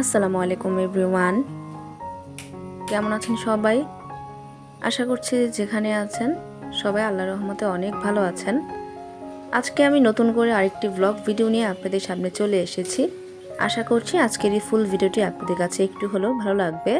আসসালামু আলাইকুম এভরিওয়ান। কেমন আছেন সবাই? আশা করছি যেখানে আছেন সবাই আল্লাহ রহমতে অনেক ভালো আছেন। আজকে আমি নতুন করে আরেকটি ব্লগ ভিডিও নিয়ে আপনাদের সামনে চলে এসেছি। আশা করছি আজকের এই ফুল ভিডিওটি আপনাদের কাছে একটু হলেও ভালো লাগবে।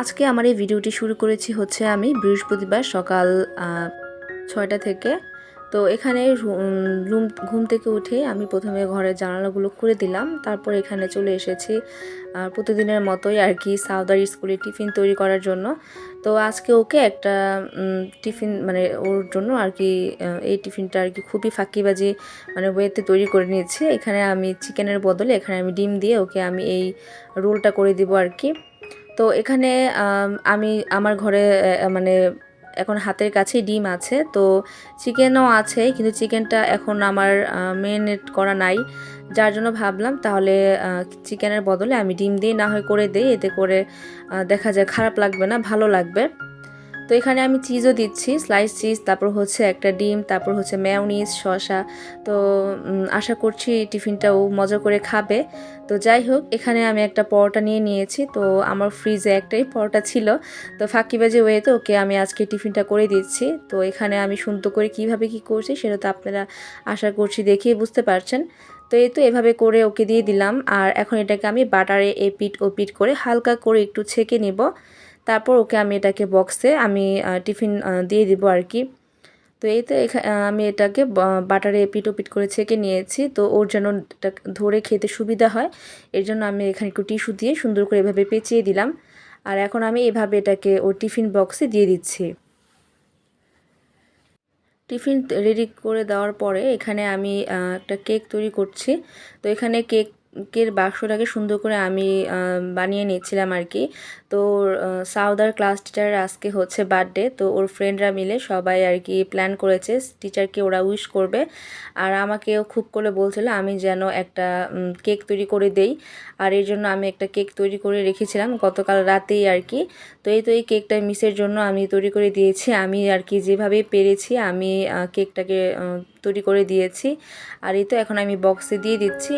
আজকে আমার এই ভিডিওটি শুরু করেছি হচ্ছে আমি বৃহস্পতিবার সকাল ছয়টা থেকে তো এখানে রুম, ঘুম থেকে উঠে আমি প্রথমে ঘরের জানালাগুলো খুলে দিলাম। তারপর এখানে চলে এসেছি প্রতিদিনের মতোই আর কি সাউদার স্কুলে টিফিন তৈরি করার জন্য। তো আজকে ওকে একটা টিফিন মানে ওর জন্য আর কি এই টিফিনটা আর কি খুবই ফাঁকিবাজি মানে ওয়েতে তৈরি করে নিয়েছি। এখানে আমি চিকেনের বদলে এখানে আমি ডিম দিয়ে ওকে আমি এই রোলটা করে দিব আর কি। তো এখানে, আমি আমার ঘরে মানে এখন হাতের কাছে ডিম আছে। তো চিকেনও আছে, কিন্তু চিকেনটা এখন আমার মেরিনেট করা নাই। যার জন্য ভাবলাম তাহলে চিকেনের বদলে আমি ডিম দিয়ে না হয় করে দিই। এতে করে দেখা যায় খারাপ লাগবে না, ভালো লাগবে। তো এখানে আমি চিজও দিচ্ছি স্লাইস চিজ তারপর হচ্ছে একটা ডিম, তারপর হচ্ছে ম্যাওনিজ শসা। তো আশা করছি টিফিনটাও মজা করে খাবে। তো যাই হোক, এখানে আমি একটা পরোটা নিয়ে নিয়েছি। তো আমার ফ্রিজে একটাই পরোটা ছিল। তো ফাঁকিবাজি ওয়েতে ওকে আমি আজকে টিফিনটা করে দিচ্ছি। তো এখানে আমি সুন্দর করে কীভাবে কি করছি সেটা তো আপনারা আশা করছি দেখিয়ে বুঝতে পারছেন। তো এই তো এভাবে করে ওকে দিয়ে দিলাম। আর এখন এটাকে আমি বাটারে এ পিট ও পিট করে হালকা করে একটু ছেঁকে নিব। তারপর ওকে আমি এটাকে বক্সে আমি টিফিন দিয়ে দিব আর কি। তো এই তো আমি এটাকে বাটারে পিট ও পিট করে ছেঁকে নিয়েছি। তো ওর যেন এটা ধরে খেতে সুবিধা হয়, এর জন্য আমি এখানে একটু টিস্যু দিয়ে সুন্দর করে এভাবে পেঁচিয়ে দিলাম। আর এখন আমি এভাবে এটাকে ওর টিফিন বক্সে দিয়ে দিচ্ছি। টিফিন রেডি করে দেওয়ার পরে এখানে আমি একটা কেক তৈরি করছি। তো এখানে কেক কের বাক্সটাকে সুন্দর করে আমি বানিয়ে নিয়েছিলাম আর কি। তো সাউদার ক্লাস টিচার আজকে হচ্ছে বার্থডে তো ওর ফ্রেন্ডরা মিলে সবাই আর কি প্ল্যান করেছে টিচারকে ওরা উইশ করবে। আর আমাকেও খুব করে বলছিল, আমি যেন একটা কেক তৈরি করে দেই। আর এর জন্য আমি একটা কেক তৈরি করে রেখেছিলাম গতকাল রাতেই আর কি। তো এই তো এই কেকটা মিসের জন্য আমি তৈরি করে দিয়েছি। আমি আর কি যেভাবে পেরেছি, আমি কেকটাকে তৈরি করে দিয়েছি। আর এই তো এখন আমি বক্সে দিয়ে দিচ্ছি।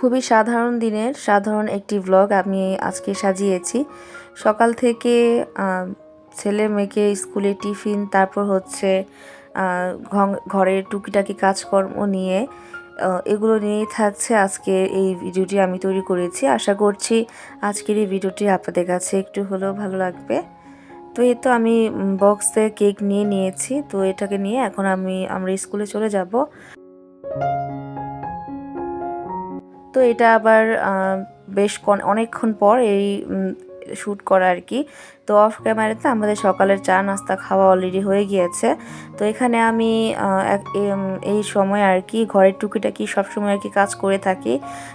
খুবই সাধারণ দিনের, সাধারণ একটি ব্লগ আমি আজকে সাজিয়েছি। সকাল থেকে ছেলে মেয়েকে স্কুলে টিফিন, তারপর হচ্ছে ঘরের টুকিটাকি কাজকর্ম নিয়ে এগুলো নিয়েই থাকছে আজকে এই ভিডিওটি আমি তৈরি করেছি। আশা করছি আজকের এই ভিডিওটি আপনাদের কাছে একটু হলেও ভালো লাগবে। তো এই তো আমি বক্সে কেক নিয়ে নিয়েছি। তো এটাকে নিয়ে এখন আমি, আমরা স্কুলে চলে যাব। তো এটা আবার বেশ অনেকক্ষণ পর এই শ্যুট করা আর কি। তো অফ ক্যামেরাতে আমাদের সকালের চা নাস্তা খাওয়া অলরেডি হয়ে গিয়েছে। তো এখানে আমি এই সময় আর কি ঘরের টুকিটাকি সবসময় আর কি কাজ করে থাকি।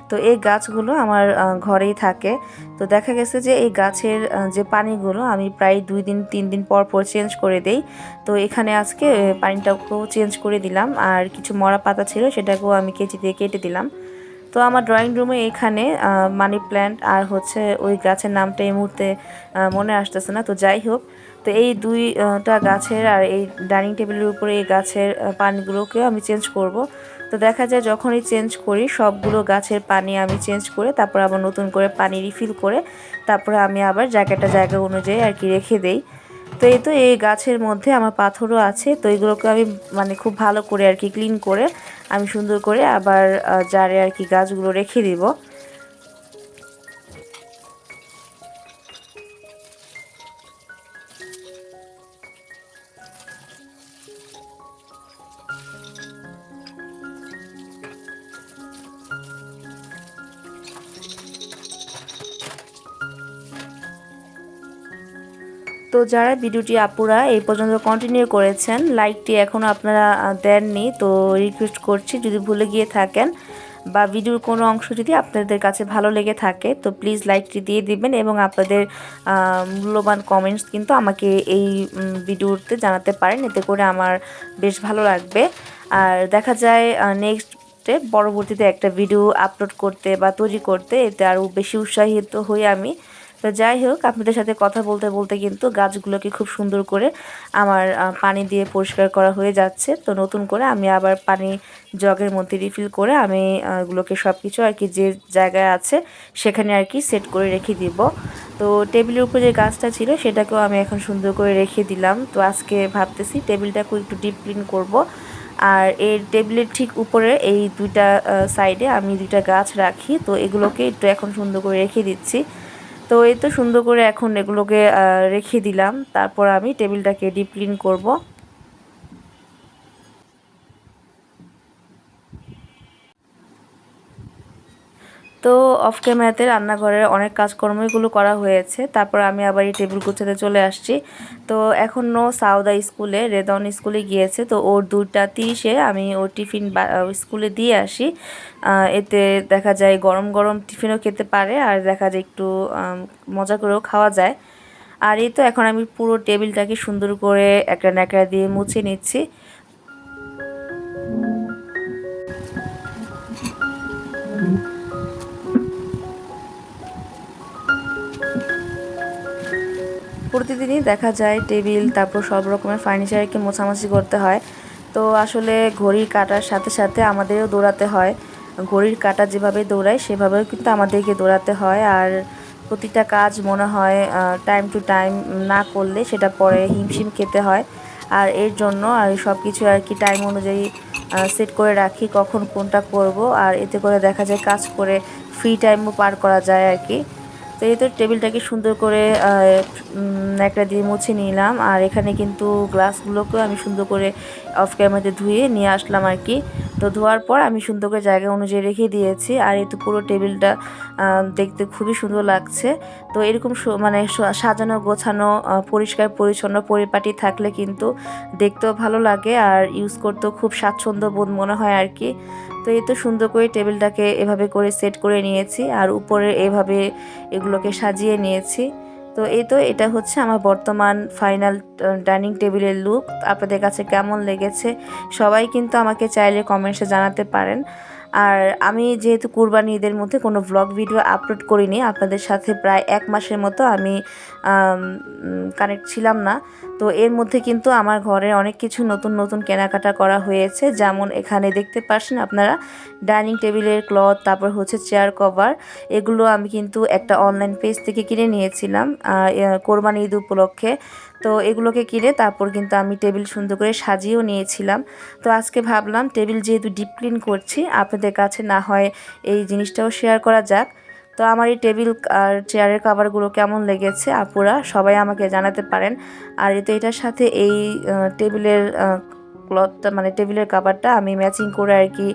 তো এই গাছগুলো আমার ঘরেই থাকে। তো দেখা গেছে যে এই গাছের যে পানিগুলো আমি প্রায় দুই দিন, তিন দিন পর পর চেঞ্জ করে দেই। তো এখানে আজকে পানিটাকেও চেঞ্জ করে দিলাম। আর কিছু মরা পাতা ছিল সেটাকেও আমি কেচি দিয়ে কেটে দিলাম। তো আমার ড্রয়িং রুমে এখানে মানি প্ল্যান্ট আর হচ্ছে ওই গাছের নামটা এই মুহূর্তে মনে আসতেছে না। তো যাই হোক তো এই দুইটা গাছের আর এই ডাইনিং টেবিলের উপরে এই গাছের আহ, পানিগুলোকেও আমি চেঞ্জ করব। তো দেখা যায় যখনই চেঞ্জ করি সবগুলো গাছের পানি আমি চেঞ্জ করে তারপর আবার নতুন করে পানি রিফিল করে তারপরে আমি আবার জায়গাটা জায়গা অনুযায়ী আর কি রেখে দেই। তো এই তো এই গাছের মধ্যে আমার পাথরও আছে, তো এগুলোকে আমি মানে খুব ভালো করে আর কি ক্লিন করে, আমি সুন্দর করে আবার জারে আর কি গাছগুলো রেখে দিব। তো যারা ভিডিওটি আপুরা এই পর্যন্ত কন্টিনিউ করেছেন লাইকটি এখনও আপনারা দেননি, তো রিকোয়েস্ট করছি যদি ভুলে গিয়ে থাকেন বা ভিডিওর কোনো অংশ যদি আপনাদের কাছে ভালো লেগে থাকে, তো প্লিজ লাইকটি দিয়ে দিবেন এবং আপনাদের মূল্যবান কমেন্টস কিন্তু আমাকে এই ভিডিওতে জানাতে পারেন, এতে করে আমার বেশ ভালো লাগবে। আর দেখা যায় নেক্সট পরবর্তীতে একটা ভিডিও আপলোড করতে বা তৈরি করতে, এতে আরও বেশি উৎসাহিত হই আমি। তো যাই হোক, আপনাদের সাথে কথা বলতে বলতে কিন্তু গাছগুলোকে খুব সুন্দর করে আমার পানি দিয়ে পরিষ্কার করা হয়ে যাচ্ছে। তো নতুন করে আমি আবার পানি জগের মধ্যে রিফিল করে আমি এগুলোকে সব কিছু আর কি যে জায়গায় আছে সেখানে আর কি সেট করে রেখে দিব। তো টেবিলের উপরে যে গাছটা ছিল সেটাকেও আমি এখন সুন্দর করে রেখে দিলাম। তো আজকে ভাবতেছি টেবিলটাকেও একটু ডিপ ক্লিন করব। আর এই টেবিলের ঠিক উপরে এই দুইটা সাইডে আমি দুইটা গাছ রাখি। তো এগুলোকে একটু এখন সুন্দর করে রেখে দিচ্ছি। তো এই তো সুন্দর করে এখন এগুলোকে রেখে দিলাম। তারপর আমি টেবিলটাকে ডিপ ক্লিন করব। তো অফ ক্যামেরাতে রান্নাঘরের অনেক কাজকর্মগুলো করা হয়েছে। তারপর আমি আবার এই টেবিল গুছাতে চলে আসছি। তো এখনও সাউদা স্কুলে, রেদন স্কুলে গিয়েছে। তো ওর দুটা তিরিশে আমি ওর টিফিন স্কুলে দিয়ে আসি। এতে দেখা যায় গরম গরম টিফিনও খেতে পারে আর দেখা যায় একটু মজা করেও খাওয়া যায়। আর এই তো এখন আমি পুরো টেবিলটাকে সুন্দর করে একটা ন্যাকড়া দিয়ে মুছে নিচ্ছি। প্রতিদিনই দেখা যায় টেবিল, তারপর সব রকমের ফার্নিচারকে মোছামাছি করতে হয়। তো আসলে ঘড়ির কাটার সাথে সাথে আমাদেরও দৌড়াতে হয়। ঘড়ির কাটা যেভাবে দৌড়ায়, সেভাবেও কিন্তু আমাদেরকে দৌড়াতে হয়। আর প্রতিটা কাজ মনে হয় টাইম টু টাইম না করলে সেটা পরে হিমশিম খেতে হয়। আর এর জন্য আর সব কিছু আর কি টাইম অনুযায়ী সেট করে রাখি কখন কোনটা করব। আর এতে করে দেখা যায় কাজ করে ফ্রি টাইমও পার করা যায় আর কি। তো এই তো টেবিলটাকে সুন্দর করে একটা দিয়ে মুছে নিলাম। আর এখানে কিন্তু গ্লাসগুলোকেও আমি সুন্দর করে অফ ক্যামেরাতে ধুয়ে নিয়ে আসলাম আর কি। তো ধোয়ার পর আমি সুন্দর করে জায়গা অনুযায়ী রেখে দিয়েছি আর এই তো পুরো টেবিলটা দেখতে খুবই সুন্দর লাগছে। তো এরকম মানে সাজানো, গোছানো পরিষ্কার, পরিচ্ছন্ন পরিপাটি থাকলে কিন্তু দেখতেও ভালো লাগে আর ইউজ করতেও খুব স্বাচ্ছন্দ্য বোধ মনে হয় আর কি। তো এই তো সুন্দর করে টেবিলটাকে এভাবে করে সেট করে নিয়েছি আর উপরে এভাবে এগুলোকে সাজিয়ে নিয়েছি। তো এই তো এটা হচ্ছে আমার বর্তমান ফাইনাল ডাইনিং টেবিলের লুক আপনাদের কাছে কেমন লেগেছে? সবাই কিন্তু আমাকে চাইলে কমেন্টসে জানাতে পারেন। আর আমি যেহেতু কুরবানি ঈদের মধ্যে কোনো ভ্লগ ভিডিও আপলোড করিনি, আপনাদের সাথে প্রায় এক মাসের মতো আমি কানেক্ট ছিলাম না। তো এর মধ্যে কিন্তু আমার ঘরে অনেক কিছু নতুন নতুন কেনাকাটা করা হয়েছে। যেমন এখানে দেখতে পাচ্ছেন আপনারা ডাইনিং টেবিলের ক্লথ তারপর হচ্ছে চেয়ার কভার এগুলো আমি কিন্তু একটা অনলাইন পেজ থেকে কিনে নিয়েছিলাম কোরবানি ঈদ উপলক্ষে। তো এগুলোকে কিনে তারপর কিন্তু আমি টেবিল সুন্দর করে সাজিয়েও নিয়েছিলাম। তো আজকে ভাবলাম টেবিল যেহেতু ডিপ ক্লিন করছি, আপনাদের কাছে না হয় এই জিনিসটাও শেয়ার করা যাক। তো আমার এই টেবিল আর চেয়ারের কাভারগুলো কেমন লেগেছে আপুরা সবাই আমাকে জানাতে পারেন। আর তো এটার সাথে এই টেবিলের ক্লথটা মানে টেবিলের কাভারটা আমি ম্যাচিং করে আর কি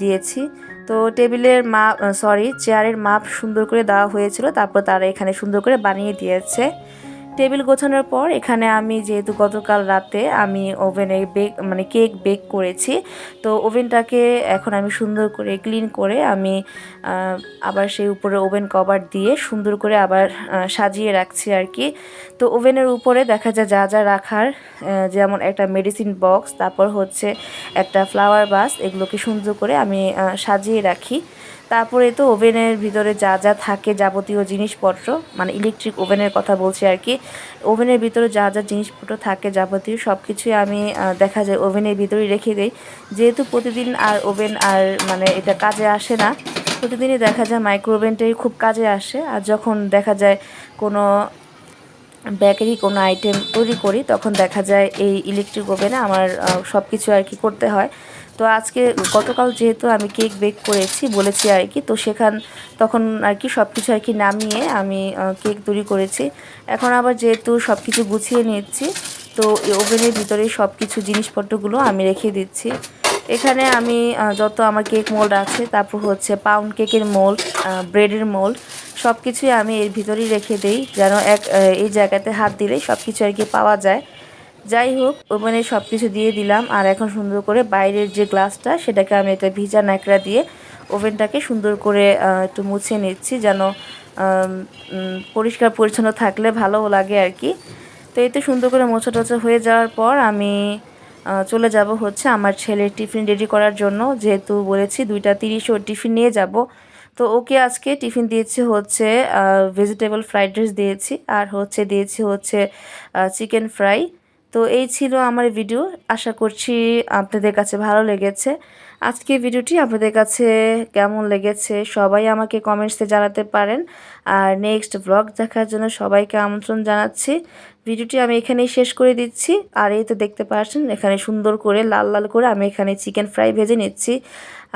দিয়েছি। তো টেবিলের মাপ সরি চেয়ারের মাপ সুন্দর করে দেওয়া হয়েছিল, তারপর তারা এখানে সুন্দর করে বানিয়ে দিয়েছে। টেবিল গোছানোর পর এখানে আমি যেহেতু গতকাল রাতে আমি ওভেনে বেক মানে কেক বেক করেছি, তো ওভেনটাকে এখন আমি সুন্দর করে ক্লিন করে আমি আবার সেই উপরে ওভেন কভার দিয়ে সুন্দর করে আবার সাজিয়ে রাখছি আর কি। তো ওভেনের উপরে দেখা যায় যা যা রাখার যেমন একটা মেডিসিন বক্স, তারপর হচ্ছে একটা ফ্লাওয়ার বাস, এগুলোকে সুন্দর করে আমি সাজিয়ে রাখি। তারপরে তো ওভেনের ভিতরে যা যা থাকে যাবতীয় জিনিসপত্র মানে ইলেকট্রিক ওভেনের কথা বলছি আর কি, ওভেনের ভিতরে যা যা জিনিসপত্র থাকে যাবতীয় সব কিছুই আমি দেখা যায় ওভেনের ভিতরেই রেখে দিই। যেহেতু প্রতিদিন আর ওভেন আর মানে এটা কাজে আসে না, প্রতিদিনই দেখা যায় মাইক্রো ওভেনটাই খুব কাজে আসে। আর যখন দেখা যায় কোনো বেকারি কোনো আইটেম তৈরি করি, তখন দেখা যায় এই ইলেকট্রিক ওভেনে আমার সব কিছু আর কি করতে হয়। তো আজকে গতকাল যেহেতু আমি কেক বেক করেছি, বলেছি আর কি, তো সেখান তখন আর কি সব কিছু আর কি নামিয়ে আমি কেক তৈরি করেছি। এখন আবার যেহেতু সব কিছু গুছিয়ে নিচ্ছি, তো ওভেনের ভিতরে সব কিছু জিনিসপত্রগুলো আমি রেখে দিচ্ছি। এখানে আমি যত আমার কেক মোল্ড আছে, তারপর হচ্ছে পাউন্ড কেকের মোল্ড ব্রেডের মোল্ড সব কিছুই আমি এর ভিতরেই রেখে দিই, যেন এক এই জায়গাতে হাত দিলেই সব কিছু আর কি পাওয়া যায়। যাই হোক, ওভেনে সব কিছু দিয়ে দিলাম, আর এখন সুন্দর করে বাইরের যে গ্লাসটা, সেটাকে আমি একটা ভিজা ন্যাকড়া দিয়ে ওভেনটাকে সুন্দর করে একটু মুছে নিচ্ছি, যেন পরিষ্কার পরিচ্ছন্ন থাকলে ভালো লাগে আর কি। তো এই তো সুন্দর করে মোছা টোছা হয়ে যাওয়ার পর আমি চলে যাব হচ্ছে আমার ছেলের টিফিন রেডি করার জন্য। যেহেতু বলেছি দুইটা তিরিশ ওর টিফিন নিয়ে যাব। তো ওকে আজকে টিফিন দিয়েছি হচ্ছে ভেজিটেবল ফ্রাইড রাইস দিয়েছি আর হচ্ছে দিয়েছি হচ্ছে চিকেন ফ্রাই তো এই ছিল আমার ভিডিও আশা করছি আপনাদের কাছে ভালো লেগেছে। আজকে ভিডিওটি আপনাদের কাছে কেমন লেগেছে সবাই আমাকে কমেন্টসে জানাতে পারেন। আর নেক্সট ব্লগ দেখার জন্য সবাইকে আমন্ত্রণ জানাচ্ছি। ভিডিওটি আমি এখানেই শেষ করে দিচ্ছি। আর এই তো দেখতে পাচ্ছেন, এখানে সুন্দর করে লাল লাল করে আমি এখানে চিকেন ফ্রাই ভেজে নিচ্ছি।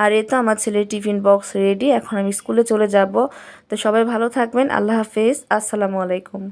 আর এই তো আমার ছেলের টিফিন বক্স রেডি, এখন আমি স্কুলে চলে যাব। তো সবাই ভালো থাকবেন, আল্লাহ হাফেজ, আসসালামু আলাইকুম।